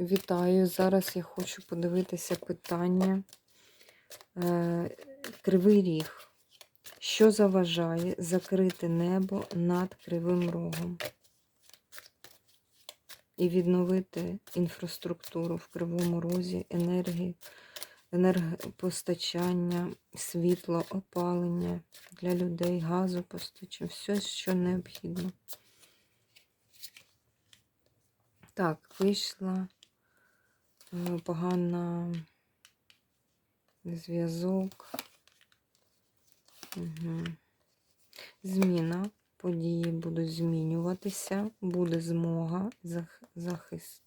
Вітаю. Зараз я хочу подивитися питання. Е, Кривий ріг. Що заважає закрити небо над Кривим Рогом і відновити інфраструктуру в Кривому Розі, енергії, енергопостачання, світло, опалення для людей, газопостачання, все, що необхідно. Так, вийшла погана зв'язок. Угу. Зміна. Події будуть змінюватися, буде змога, захист.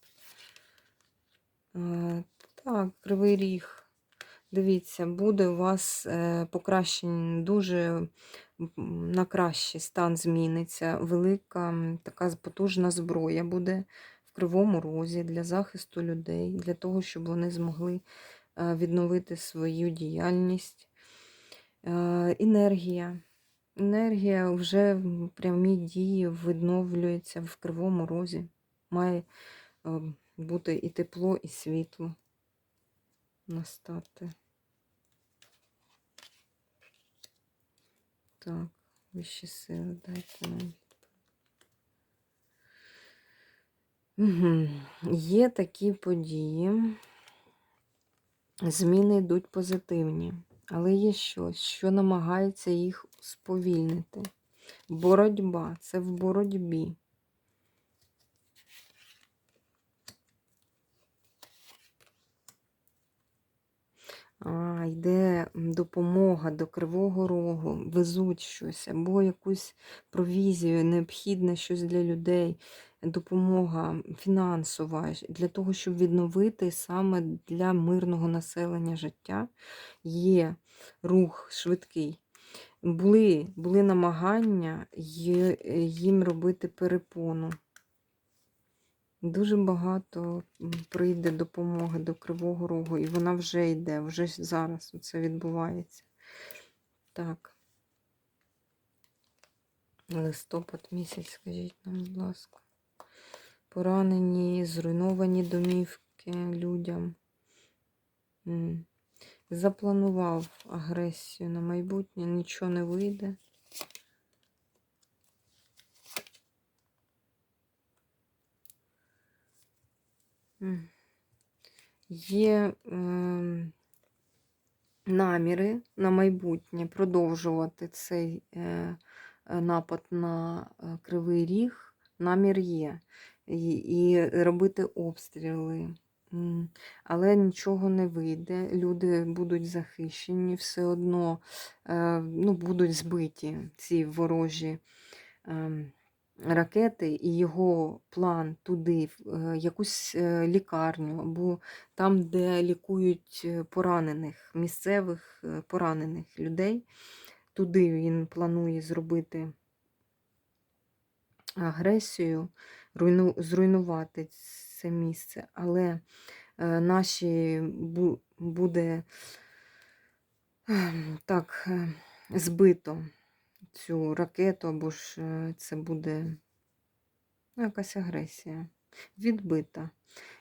Е, Так, кривий ріг. Дивіться, буде у вас е, покращення, дуже на кращий стан зміниться. Велика така потужна зброя буде в кривому розі для захисту людей, для того, щоб вони змогли е, відновити свою діяльність. Е, Енергія. Енергія вже в прямій дії відновлюється в кривому розі. Має е, бути і тепло, і світло настати. Так, вищі сили дайте нам. Угу. Є такі події. Зміни йдуть позитивні, але є щось, що намагається їх сповільнити. Боротьба це в боротьбі. А, йде допомога до Кривого Рогу, везуть щось, або якусь провізію, необхідне щось для людей, допомога фінансова для того, щоб відновити саме для мирного населення життя. Є рух швидкий. Були, були намагання їм робити перепону. Дуже багато прийде допомоги до Кривого Рогу, і вона вже йде, вже зараз це відбувається. Так. Листопад місяць, скажіть нам, будь ласка. Поранені, зруйновані домівки людям. Запланував агресію на майбутнє, нічого не вийде. Є ем, наміри на майбутнє продовжувати цей е, е, напад на е, Кривий Ріг. Намір є. І, і робити обстріли. Але нічого не вийде. Люди будуть захищені, все одно е, ну, будуть збиті ці ворожі. Ракети і його план туди, в е, якусь е, лікарню, або там, де лікують е, поранених, місцевих поранених людей. Туди він планує зробити агресію, руйну, зруйнувати це місце, але наші буде ем, так збито цю ракету, або ж е, це буде ну, якась агресія, відбита.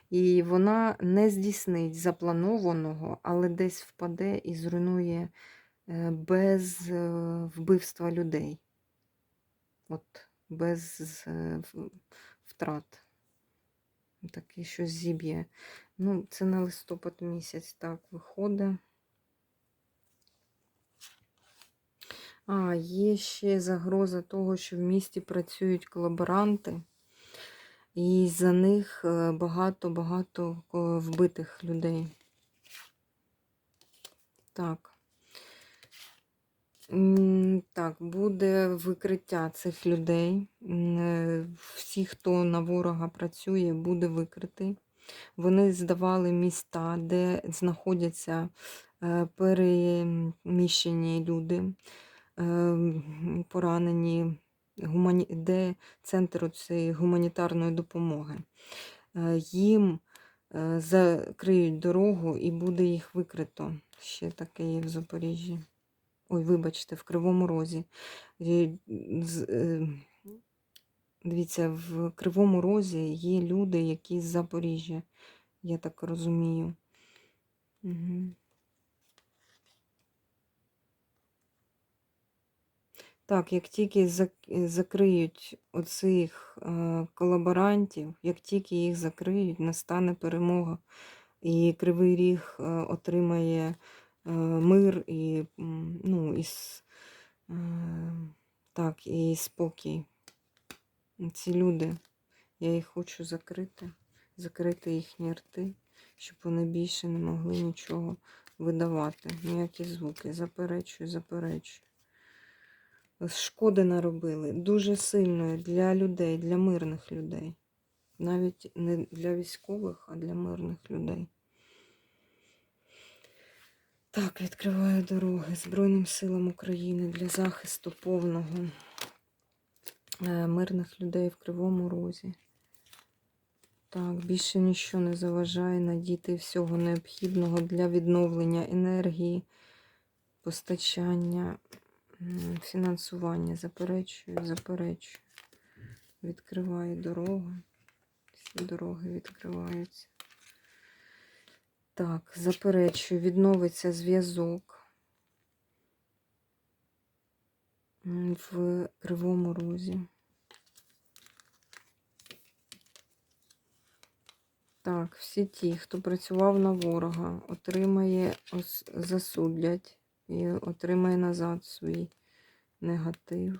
І вона не здійснить запланованого, але десь впаде і зруйнує е, без е, вбивства людей. От, без втрат. Таке щось зіб'є. Ну, це на листопад місяць так виходить. А, є ще загроза того, що в місті працюють колаборанти, і за них е, багато-багато е, вбитих людей. Так. Так, буде викриття цих людей. Е, Всі, хто на ворога працює, буде викритий. Вони здавали міста, де знаходяться е, переміщені люди, е, поранені, гумані... де центр цієї гуманітарної допомоги. Е, Їм е, закриють дорогу і буде їх викрито. Ще таке є в Запоріжжі. Ой, вибачте, в Кривому Розі. І з- е, Дивіться, в Кривому Розі є люди, які з Запоріжжя. я так розумію. Угу. Так, як тільки закриють оцих е, колаборантів, як тільки їх закриють, настане перемога. І Кривий Ріг е, отримає е, мир і, ну, і, е, так, і спокій. Ці люди, я їх хочу закрити, закрити їхні рти, щоб вони більше не могли нічого видавати. Ніякі звуки. Заперечую, заперечую. Шкоди наробили дуже сильної для людей, для мирних людей. Навіть не для військових, а для мирних людей. Так, відкриваю дороги Збройним силам України для захисту повного е, мирних людей в Кривому Розі. Так, більше нічого не заважає надіти всього необхідного для відновлення енергії, постачання, фінансування. Заперечую, заперечую. Відкриваю дорогу. Всі дороги відкриваються. Так, заперечую, відновиться зв'язок в Кривому Розі. Так, всі ті, хто працював на ворога, отримає, засудлять і отримає назад свій негатив.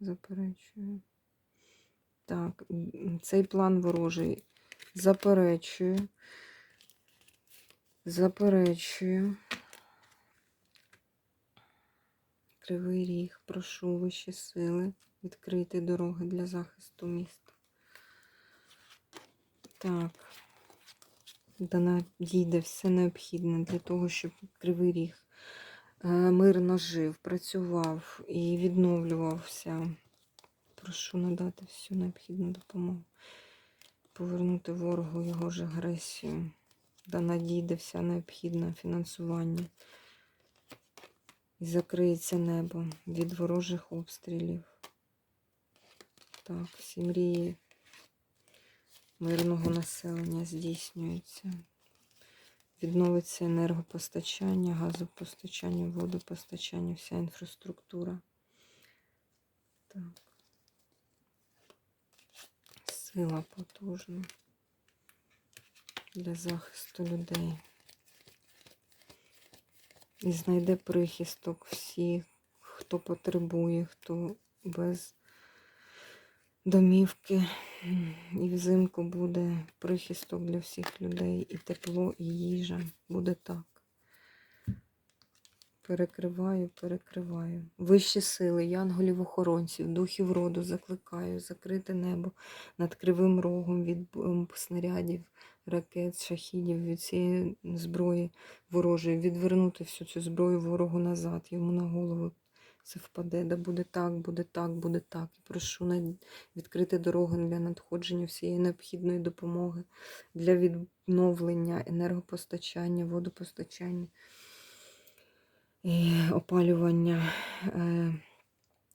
Заперечую. Так, цей план ворожий заперечую. Заперечую. Кривий ріг, прошу вищі сили відкрити дороги для захисту міста. Так. Да надійде все необхідне для того, щоб Кривий Ріг мирно жив, працював і відновлювався. Прошу надати всю необхідну допомогу. Повернути ворогу його ж агресію. Да надійде вся необхідне фінансування. І закриється небо від ворожих обстрілів. Так, всі мрії мирного населення здійснюються. Відновиться енергопостачання, газопостачання, водопостачання, вся інфраструктура. Так. Сила потужна для захисту людей. І знайде прихисток всіх, хто потребує, хто без домівки. І взимку буде прихисток для всіх людей, і тепло, і їжа. Буде так. Перекриваю, перекриваю. Вищі сили, янголів-охоронців, духів роду закликаю, закрити небо над кривим рогом від снарядів, ракет, шахідів, від цієї зброї ворожої, відвернути всю цю зброю ворогу назад, йому на голову це впаде. Да буде так, буде так, буде так. І прошу відкрити дорогу для надходження всієї необхідної допомоги для відновлення енергопостачання, водопостачання і опалювання е,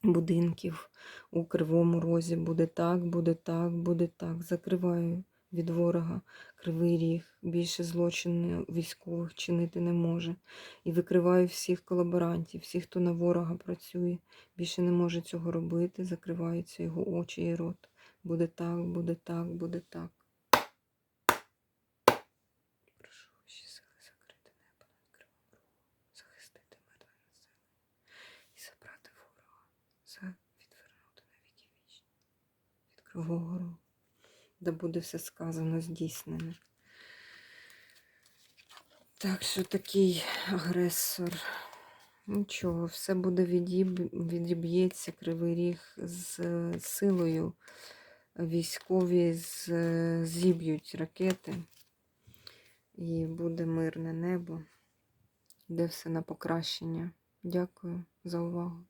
будинків у Кривому Розі. Буде так, буде так, буде так. Закриваю від ворога кривий ріг. Більше злочинів військових чинити не може. І викриваю всіх колаборантів, всіх, хто на ворога працює. Більше не може цього робити. Закриваються його очі і рот. Буде так, буде так, буде так. Прошу ваші сили закрити небо над кривим захистити мирне населення і забрати ворога, відвернути на віки вічні від кривого рогу. Да буде все сказано, здійснене. Так що такий агресор. Нічого, все буде відіб... відіб'ється кривий ріг з силою. Військові зіб'ють ракети. І буде мирне небо. Йде все на покращення. Дякую за увагу.